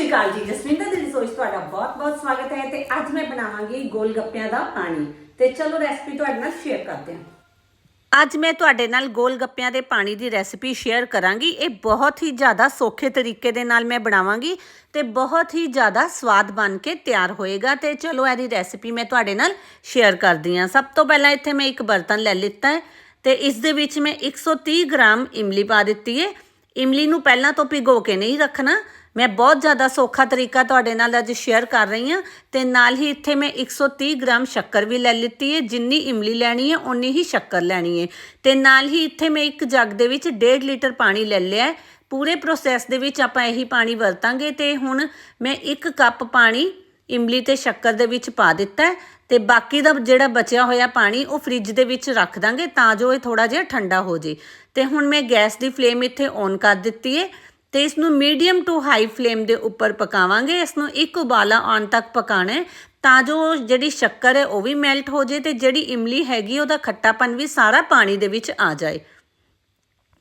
ਸ਼੍ਰੀ ਅਕਾਲ ਜੀ, ਜਸਵਿੰਦਰ ਦੀ ਰਸੋਈ 'ਚ ਤੁਹਾਡਾ ਬਹੁਤ-ਬਹੁਤ ਸਵਾਗਤ ਹੈ ਤੇ ਅੱਜ ਮੈਂ ਬਣਾਵਾਂਗੀ ਗੋਲ ਗੱਪਿਆਂ ਦਾ ਪਾਣੀ। ਤੇ ਚਲੋ ਰੈਸਪੀ ਤੁਹਾਡੇ ਨਾਲ ਸ਼ੇਅਰ ਕਰਦੇ ਹਾਂ। ਅੱਜ ਮੈਂ ਤੁਹਾਡੇ ਨਾਲ ਗੋਲ ਗੱਪਿਆਂ ਦੇ ਪਾਣੀ ਦੀ ਰੈਸਪੀ ਸ਼ੇਅਰ ਕਰਾਂਗੀ। ਇਹ ਬਹੁਤ ਹੀ ਜ਼ਿਆਦਾ ਸੌਖੇ ਤਰੀਕੇ ਦੇ ਨਾਲ ਮੈਂ ਬਣਾਵਾਂਗੀ ਤੇ ਬਹੁਤ ਹੀ ਜ਼ਿਆਦਾ ਸਵਾਦ ਬਣ ਕੇ ਤਿਆਰ ਹੋਏਗਾ। ਤੇ ਚਲੋ ਇਹਦੀ ਰੈਸਪੀ ਮੈਂ ਤੁਹਾਡੇ ਨਾਲ ਸ਼ੇਅਰ ਕਰਦੀ ਹਾਂ। ਸਭ ਤੋਂ ਪਹਿਲਾਂ ਇੱਥੇ ਮੈਂ ਇੱਕ ਬਰਤਨ ਲੈ ਲਿੱਤਾ ਹੈ ਤੇ ਇਸ ਦੇ ਵਿੱਚ ਮੈਂ 130 ਗ੍ਰਾਮ ਇਮਲੀ ਪਾ ਦਿੱਤੀ ਹੈ। ਇਮਲੀ ਨੂੰ ਪਹਿਲਾਂ ਤੋਂ ਭਿਗੋ ਕੇ ਨਹੀਂ ਰੱਖਣਾ। ਮੈਂ ਬਹੁਤ ਜ਼ਿਆਦਾ ਸੌਖਾ ਤਰੀਕਾ ਤੁਹਾਡੇ ਨਾਲ ਅੱਜ ਸ਼ੇਅਰ ਕਰ ਰਹੀ ਹਾਂ ਤੇ ਨਾਲ ਹੀ ਇੱਥੇ ਮੈਂ 130 ਗ੍ਰਾਮ ਸ਼ੱਕਰ ਵੀ ਲੈ ਲਿੱਤੀ ਹੈ, ਜਿੰਨੀ ਇਮਲੀ ਲੈਣੀ ਹੈ, ਓਨੀ ਹੀ ਸ਼ੱਕਰ ਲੈਣੀ ਹੈ। ਤੇ ਨਾਲ ਹੀ ਇੱਥੇ ਮੈਂ ਇੱਕ ਜੱਗ ਦੇ ਵਿੱਚ 1.5 ਲੀਟਰ ਪਾਣੀ ਲੈ ਲਿਆ ਪੂਰੇ ਪ੍ਰੋਸੈਸ ਦੇ ਵਿੱਚ ਆਪਾਂ ਇਹੀ ਪਾਣੀ ਵਰਤਾਂਗੇ ਤੇ ਹੁਣ ਮੈਂ 1 ਕੱਪ ਪਾਣੀ ਇਮਲੀ ਤੇ ਸ਼ੱਕਰ ਦੇ ਵਿੱਚ ਪਾ ਦਿੱਤਾ ਹੈ ਤੇ ਬਾਕੀ ਦਾ ਜਿਹੜਾ ਬਚਿਆ ਹੋਇਆ ਪਾਣੀ ਉਹ ਫ੍ਰਿਜ ਦੇ ਵਿੱਚ ਰੱਖ ਦਾਂਗੇ ਤਾਂ ਜੋ ਇਹ ਥੋੜਾ ਜਿਹਾ ਠੰਡਾ ਹੋ ਜੇ ਤੇ ਹੁਣ ਮੈਂ ਗੈਸ ਦੀ ਫਲੇਮ ਇੱਥੇ ਔਨ ਕਰ ਦਿੱਤੀ ਹੈ। ਤੇ ਇਸ ਨੂੰ ਮੀਡੀਅਮ ਟੂ ਹਾਈ ਫਲੇਮ ਦੇ ਉੱਪਰ ਪਕਾਵਾਂਗੇ। ਇਸ ਨੂੰ ਇੱਕ ਉਬਾਲਾ ਆਉਣ ਤੱਕ ਪਕਾਣਾ ਹੈ ਤਾਂ ਜੋ ਜਿਹੜੀ ਸ਼ੱਕਰ ਹੈ ਉਹ ਵੀ ਮੈਲਟ ਹੋ ਜੇ ਤੇ ਜਿਹੜੀ ਇਮਲੀ ਹੈਗੀ ਉਹਦਾ ਖੱਟਾਪਨ ਵੀ ਸਾਰਾ ਪਾਣੀ ਦੇ ਵਿੱਚ ਆ ਜਾਏ।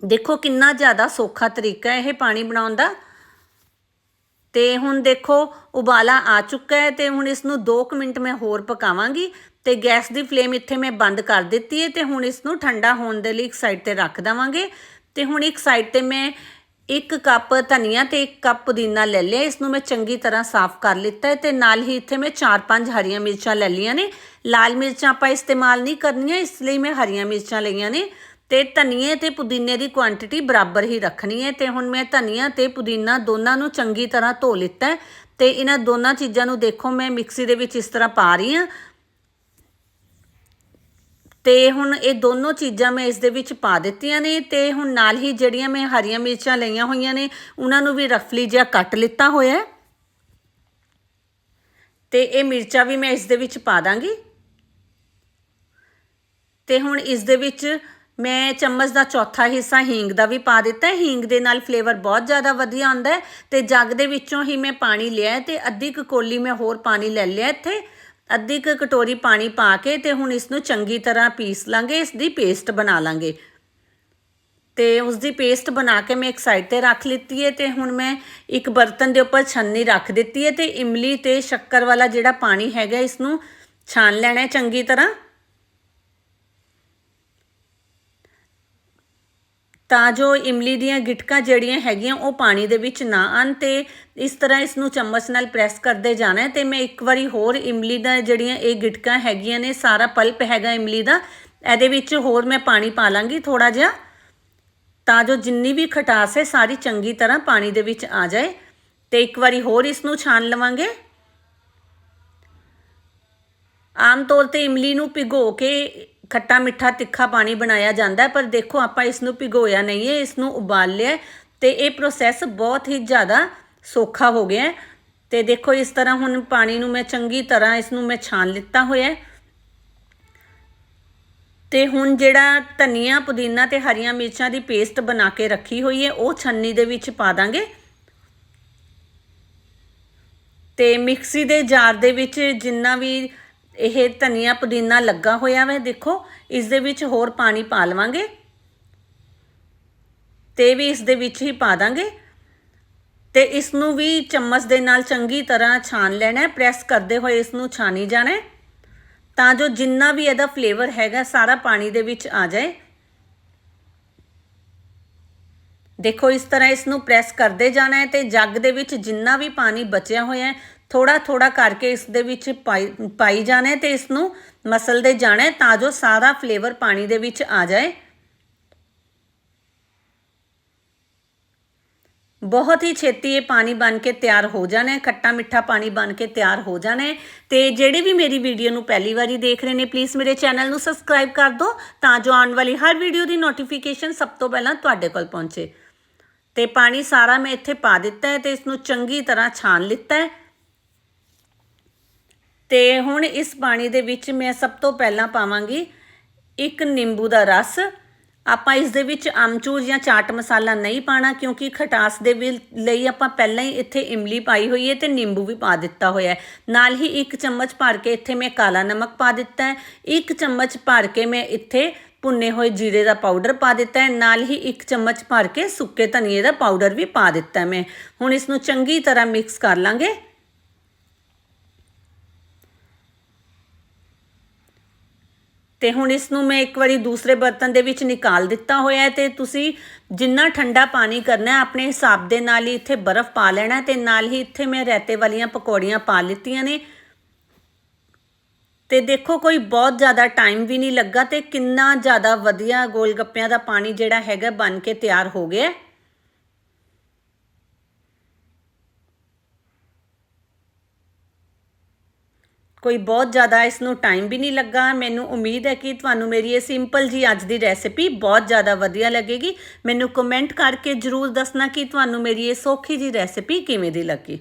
ਦੇਖੋ ਕਿੰਨਾ ਜ਼ਿਆਦਾ ਸੌਖਾ ਤਰੀਕਾ ਹੈ ਇਹ ਪਾਣੀ ਬਣਾਉਣ ਦਾ। ਤੇ ਹੁਣ ਦੇਖੋ ਉਬਾਲਾ ਆ ਚੁੱਕਾ ਹੈ ਤੇ ਹੁਣ ਇਸ ਨੂੰ 2 ਮਿੰਟ ਮੈਂ ਹੋਰ ਪਕਾਵਾਂਗੀ ਤੇ ਗੈਸ ਦੀ ਫਲੇਮ ਇੱਥੇ ਮੈਂ ਬੰਦ ਕਰ ਦਿੱਤੀ ਹੈ ਤੇ ਹੁਣ ਇਸ ਨੂੰ ਠੰਡਾ ਹੋਣ ਦੇ ਲਈ ਇੱਕ ਸਾਈਡ ਤੇ ਰੱਖ ਦਵਾਂਗੇ। ਤੇ ਹੁਣ ਇੱਕ ਸਾਈਡ ਤੇ ਮੈਂ ਇੱਕ ਕੱਪ ਧਨੀਆ ਤੇ ਇੱਕ ਕੱਪ ਪੁਦੀਨਾ ਲੈ ਲਿਆ। ਇਸ ਨੂੰ ਮੈਂ ਚੰਗੀ ਤਰ੍ਹਾਂ ਸਾਫ਼ ਕਰ ਲਿੱਤਾ ਹੈ ਤੇ ਨਾਲ ਹੀ ਇੱਥੇ ਮੈਂ 4-5 ਹਰੀਆਂ ਮਿਰਚਾਂ ਲੈ ਲਈਆਂ ਨੇ। ਲਾਲ ਮਿਰਚਾਂ ਆਪਾਂ ਇਸਤੇਮਾਲ ਨਹੀਂ ਕਰਨੀਆਂ, ਇਸ ਲਈ ਮੈਂ ਹਰੀਆਂ ਮਿਰਚਾਂ ਲਈਆਂ ਨੇ ਤੇ ਧਨੀਏ ਤੇ ਪੁਦੀਨੇ ਦੀ ਕੁਆਂਟੀਟੀ ਬਰਾਬਰ ਹੀ ਰੱਖਣੀ ਹੈ ਤੇ ਹੁਣ ਮੈਂ ਧਨੀਆ ਤੇ ਪੁਦੀਨਾ ਦੋਨਾਂ ਨੂੰ ਚੰਗੀ ਤਰ੍ਹਾਂ ਧੋ ਲਿੱਤਾ ਹੈ ਤੇ ਇਹਨਾਂ ਦੋਨਾਂ ਚੀਜ਼ਾਂ ਨੂੰ ਦੇਖੋ, ਮੈਂ ਮਿਕਸੀ ਦੇ ਵਿੱਚ ਇਸ ਤਰ੍ਹਾਂ ਪਾ ਰਹੀ ਹਾਂ। ਤੇ ਹੁਣ ਇਹ ਦੋਨੋਂ ਚੀਜ਼ਾਂ ਮੈਂ ਇਸ ਦੇ ਵਿੱਚ ਪਾ ਦਿੱਤੀਆਂ ਨੇ ਤੇ ਹੁਣ ਨਾਲ ਹੀ ਜਿਹੜੀਆਂ ਮੈਂ ਹਰੀਆਂ ਮਿਰਚਾਂ ਲਈਆਂ ਹੋਈਆਂ ਨੇ, ਉਹਨਾਂ ਨੂੰ ਵੀ ਰਫਲੀ ਜਿਹਾ ਕੱਟ ਲਿੱਤਾ ਹੋਇਆ ਹੈ। ਤੇ ਇਹ ਮਿਰਚਾਂ ਵੀ ਮੈਂ ਇਸ ਦੇ ਵਿੱਚ ਪਾ ਦਾਂਗੀ। ਤੇ ਹੁਣ ਇਸ ਦੇ ਵਿੱਚ ਮੈਂ ਚਮਚ ਦਾ ਚੌਥਾ ਹਿੱਸਾ ਹੀਂਗ ਦਾ ਵੀ ਪਾ ਦਿੱਤਾ ਹੈ। ਹੀਂਗ ਦੇ ਨਾਲ ਫਲੇਵਰ ਬਹੁਤ ਜ਼ਿਆਦਾ ਵਧੀਆ ਆਉਂਦਾ ਹੈ ਤੇ ਜੱਗ ਦੇ ਵਿੱਚੋਂ ਹੀ ਮੈਂ ਪਾਣੀ ਲਿਆ ਹੈ ਤੇ ਅੱਧੀ ਕੁ ਕੋਲੀ ਮੈਂ ਹੋਰ ਪਾਣੀ ਲੈ ਲਿਆ ਇੱਥੇ। ਅੱਧੀ ਕੁ ਕਟੋਰੀ ਪਾਣੀ ਪਾ ਕੇ ਤੇ ਹੁਣ ਇਸ ਨੂੰ ਚੰਗੀ ਤਰ੍ਹਾਂ ਪੀਸ ਲਾਂਗੇ, ਇਸ ਦੀ ਪੇਸਟ ਬਣਾ ਲਾਂਗੇ। ਤੇ ਉਸ ਦੀ ਪੇਸਟ ਬਣਾ ਕੇ ਮੈਂ ਇੱਕ ਸਾਈਡ ਤੇ ਰੱਖ ਲਿੱਤੀ ਹੈ ਤੇ ਹੁਣ ਮੈਂ ਇੱਕ ਬਰਤਨ ਦੇ ਉੱਪਰ ਛੰਨੀ ਰੱਖ ਦਿੱਤੀ ਹੈ ਤੇ ਇਮਲੀ ਤੇ ਸ਼ੱਕਰ ਵਾਲਾ ਜਿਹੜਾ ਪਾਣੀ ਹੈਗਾ, ਇਸ ਨੂੰ ਛਾਣ ਲੈਣਾ ਚੰਗੀ ਤਰ੍ਹਾਂ। ਤਾਂ ਜੋ ਇਮਲੀ ਦੀਆਂ ਗਿਟਕਾਂ ਜਿਹੜੀਆਂ ਹੈਗੀਆਂ ਉਹ ਪਾਣੀ ਦੇ ਵਿੱਚ ਨਾ ਆਣ ਤੇ ਇਸ ਤਰ੍ਹਾਂ ਇਸ ਨੂੰ ਚਮਚ ਨਾਲ ਪ੍ਰੈਸ ਕਰਦੇ ਜਾਣਾ ਹੈ। ਤੇ ਮੈਂ ਇੱਕ ਵਾਰੀ ਹੋਰ ਇਮਲੀ ਦਾ ਜਿਹੜੀਆਂ ਇਹ ਗਿਟਕਾਂ ਹੈਗੀਆਂ ਨੇ, ਸਾਰਾ ਪਲਪ ਹੈਗਾ ਇਮਲੀ ਦਾ, ਇਹਦੇ ਵਿੱਚ ਹੋਰ ਮੈਂ ਪਾਣੀ ਪਾ ਲਾਂਗੀ ਥੋੜਾ ਜਿਹਾ, ਤਾਂ ਜੋ ਜਿੰਨੀ ਵੀ ਖਟਾਸ ਹੈ ਸਾਰੀ ਚੰਗੀ ਤਰ੍ਹਾਂ ਪਾਣੀ ਦੇ ਵਿੱਚ ਆ ਜਾਏ। ਤੇ ਇੱਕ ਵਾਰੀ ਹੋਰ ਇਸ ਨੂੰ ਛਾਣ ਲਵਾਂਗੇ। ਆਮ ਤੌਰ ਤੇ ਇਮਲੀ ਨੂੰ ਭਿਗੋ ਕੇ ਖੱਟਾ ਮਿੱਠਾ ਤਿੱਖਾ ਪਾਣੀ ਬਣਾਇਆ ਜਾਂਦਾ ਹੈ, ਪਰ ਦੇਖੋ ਆਪਾਂ ਇਸ ਨੂੰ ਭਿਗੋਇਆ ਨਹੀਂ ਹੈ ਇਸ ਨੂੰ ਉਬਾਲ ਲਿਆ ਤੇ ਇਹ ਪ੍ਰੋਸੈਸ ਬਹੁਤ ਹੀ ਜ਼ਿਆਦਾ ਸੌਖਾ ਹੋ ਗਿਆ ਹੈ। ਤੇ ਦੇਖੋ ਇਸ ਤਰ੍ਹਾਂ ਹੁਣ ਪਾਣੀ ਨੂੰ ਮੈਂ ਚੰਗੀ ਤਰ੍ਹਾਂ ਇਸ ਨੂੰ ਮੈਂ ਛਾਣ ਲਿੱਤਾ ਹੋਇਆ ਹੈ। ਤੇ ਹੁਣ ਜਿਹੜਾ ਧਨੀਆ, ਪੁਦੀਨਾ ਤੇ ਹਰੀਆਂ ਮਿਰਚਾਂ ਦੀ ਪੇਸਟ ਬਣਾ ਕੇ ਰੱਖੀ ਹੋਈ ਹੈ, ਉਹ ਛੰਨੀ ਦੇ ਵਿੱਚ ਪਾ ਦਾਂਗੇ। ਤੇ ਮਿਕਸੀ ਦੇ ਜਾਰ ਦੇ ਵਿੱਚ ਜਿੰਨਾ ਵੀ ਇਹ ਧਨੀਆ ਪੁਦੀਨਾ ਲੱਗਾ ਹੋਇਆ ਵੇ, ਦੇਖੋ, ਇਸ ਦੇ ਵਿੱਚ ਹੋਰ ਪਾਣੀ ਪਾ ਲਵਾਂਗੇ ਤੇ ਵੀ ਇਸ ਦੇ ਵਿੱਚ ਹੀ ਪਾ ਦਾਂਗੇ ਤੇ ਇਸ ਨੂੰ ਵੀ ਚਮਚ ਦੇ ਨਾਲ ਚੰਗੀ ਤਰ੍ਹਾਂ ਛਾਣ ਲੈਣਾ ਹੈ ਪ੍ਰੈਸ ਕਰਦੇ ਹੋਏ ਇਸ ਨੂੰ ਛਾਣੀ ਜਾਣਾ ਹੈ ਤਾਂ ਜੋ ਜਿੰਨਾ ਵੀ ਇਹਦਾ ਫਲੇਵਰ ਹੈਗਾ, ਸਾਰਾ ਪਾਣੀ ਦੇ ਵਿੱਚ ਆ ਜਾਏ। ਦੇਖੋ, ਇਸ ਤਰ੍ਹਾਂ ਇਸ ਨੂੰ ਪ੍ਰੈਸ ਕਰਦੇ ਜਾਣਾ ਹੈ ਤੇ ਜੱਗ ਦੇ ਵਿੱਚ ਜਿੰਨਾ ਵੀ ਪਾਣੀ ਬਚਿਆ ਹੋਇਆ ਹੈ ਥੋੜਾ ਥੋੜਾ ਕਰਕੇ ਇਸ ਦੇ ਵਿੱਚ ਪਾਈ ਜਾਣਾ ਹੈ ਤੇ ਇਸ ਨੂੰ ਮਸਲ ਦੇ ਜਾਣਾ ਤਾਂ ਜੋ ਸਾਰਾ ਫਲੇਵਰ ਪਾਣੀ ਦੇ ਵਿੱਚ ਆ ਜਾਏ। ਬਹੁਤ ਹੀ ਛੇਤੀ ਇਹ ਪਾਣੀ ਬਣ ਕੇ ਤਿਆਰ ਹੋ ਜਾਣਾ ਹੈ ਖੱਟਾ ਮਿੱਠਾ ਪਾਣੀ ਬਣ ਕੇ ਤਿਆਰ ਹੋ ਜਾਣਾ। ਹੈ ਤੇ ਜਿਹੜੇ ਵੀ ਮੇਰੀ ਵੀਡੀਓ ਨੂੰ ਪਹਿਲੀ ਵਾਰੀ ਦੇਖ ਰਹੇ ਨੇ ਪਲੀਜ਼ ਮੇਰੇ ਚੈਨਲ ਨੂੰ ਸਬਸਕ੍ਰਾਈਬ ਕਰ ਦਿਓ ਤਾਂ ਜੋ ਆਉਣ ਵਾਲੀ ਹਰ ਵੀਡੀਓ ਦੀ ਨੋਟੀਫਿਕੇਸ਼ਨ ਸਭ ਤੋਂ ਪਹਿਲਾਂ ਤੁਹਾਡੇ ਕੋਲ ਪਹੁੰਚੇ। ਤੇ ਪਾਣੀ ਸਾਰਾ ਮੈਂ ਇੱਥੇ ਪਾ ਦਿੱਤਾ ਹੈ ਤੇ ਇਸ ਨੂੰ ਚੰਗੀ ਤਰ੍ਹਾਂ ਛਾਣ ਲਿੱਤਾ ਹੈ। ਤੇ ਹੁਣ ਇਸ ਪਾਣੀ ਦੇ ਵਿੱਚ ਮੈਂ ਸਭ ਤੋਂ ਪਹਿਲਾਂ ਪਾਵਾਂਗੀ ਇੱਕ ਨਿੰਬੂ ਦਾ ਰਸ। ਆਪਾਂ ਇਸ ਦੇ ਵਿੱਚ ਆਮਚੂਰ ਜਾਂ ਚਾਟ ਮਸਾਲਾ ਨਹੀਂ ਪਾਣਾ ਕਿਉਂਕਿ ਖਟਾਸ ਦੇ ਲਈ ਆਪਾਂ ਪਹਿਲਾਂ ਹੀ ਇੱਥੇ ਇਮਲੀ ਪਾਈ ਹੋਈ ਹੈ ਤੇ ਨਿੰਬੂ ਵੀ ਪਾ ਦਿੱਤਾ ਹੋਇਆ ਹੈ। ਨਾਲ ਹੀ ਇੱਕ ਚਮਚ ਭਰ ਕੇ ਇੱਥੇ ਮੈਂ ਕਾਲਾ ਨਮਕ ਪਾ ਦਿੱਤਾ ਹੈ। ਇੱਕ ਚਮਚ ਭਰ ਕੇ ਮੈਂ ਇੱਥੇ ਭੁੰਨੇ ਹੋਏ ਜੀਰੇ ਦਾ ਪਾਊਡਰ ਪਾ ਦਿੱਤਾ ਹੈ। ਨਾਲ ਹੀ ਇੱਕ ਚਮਚ ਭਰ ਕੇ ਸੁੱਕੇ ਧਨੀਏ ਦਾ ਪਾਊਡਰ ਵੀ ਪਾ ਦਿੱਤਾ ਮੈਂ। ਹੁਣ ਇਸ ਨੂੰ ਚੰਗੀ ਤਰ੍ਹਾਂ ਮਿਕਸ ਕਰ ਲਾਂਗੇ। ਤੇ ਹੁਣ ਇਸ ਨੂੰ ਮੈਂ ਇੱਕ ਵਾਰੀ ਦੂਸਰੇ ਬਰਤਨ ਦੇ ਵਿੱਚ ਨਿਕਾਲ ਦਿੱਤਾ ਹੋਇਆ ਹੈ ਤੇ ਤੁਸੀਂ ਜਿੰਨਾ ਠੰਡਾ ਪਾਣੀ ਕਰਨਾ ਹੈ, ਆਪਣੇ ਹਿਸਾਬ ਦੇ ਨਾਲ ਹੀ ਇੱਥੇ ਬਰਫ਼ ਪਾ ਲੈਣਾ ਹੈ ਤੇ ਨਾਲ ਹੀ ਇੱਥੇ ਮੈਂ ਰਾਇਤੇ ਵਾਲੀਆਂ ਪਕੌੜੀਆਂ ਪਾ ਲਿੱਤੀਆਂ ਨੇ। ਤੇ ਦੇਖੋ, ਕੋਈ ਬਹੁਤ ਜ਼ਿਆਦਾ ਟਾਈਮ ਵੀ ਨਹੀਂ ਲੱਗਾ ਤੇ ਕਿੰਨਾ ਜ਼ਿਆਦਾ ਵਧੀਆ ਗੋਲ ਗੱਪਿਆਂ ਦਾ ਪਾਣੀ ਜਿਹੜਾ ਹੈਗਾ ਬਣ ਕੇ ਤਿਆਰ ਹੋ ਗਿਆ ਕੋਈ ਬਹੁਤ ਜ਼ਿਆਦਾ ਇਸ ਨੂੰ ਟਾਈਮ ਵੀ ਨਹੀਂ ਲੱਗਾ। ਮੈਨੂੰ ਉਮੀਦ ਹੈ ਕਿ ਤੁਹਾਨੂੰ ਮੇਰੀ ਇਹ ਸਿੰਪਲ ਜੀ ਅੱਜ ਦੀ ਰੈਸਿਪੀ ਬਹੁਤ ਜ਼ਿਆਦਾ ਵਧੀਆ ਲੱਗੇਗੀ। ਮੈਨੂੰ ਕਮੈਂਟ ਕਰਕੇ ਜਰੂਰ ਦੱਸਣਾ ਕਿ ਤੁਹਾਨੂੰ ਮੇਰੀ ਇਹ ਸੌਖੀ ਜੀ ਰੈਸਿਪੀ ਕਿਵੇਂ ਦੀ ਲੱਗੀ।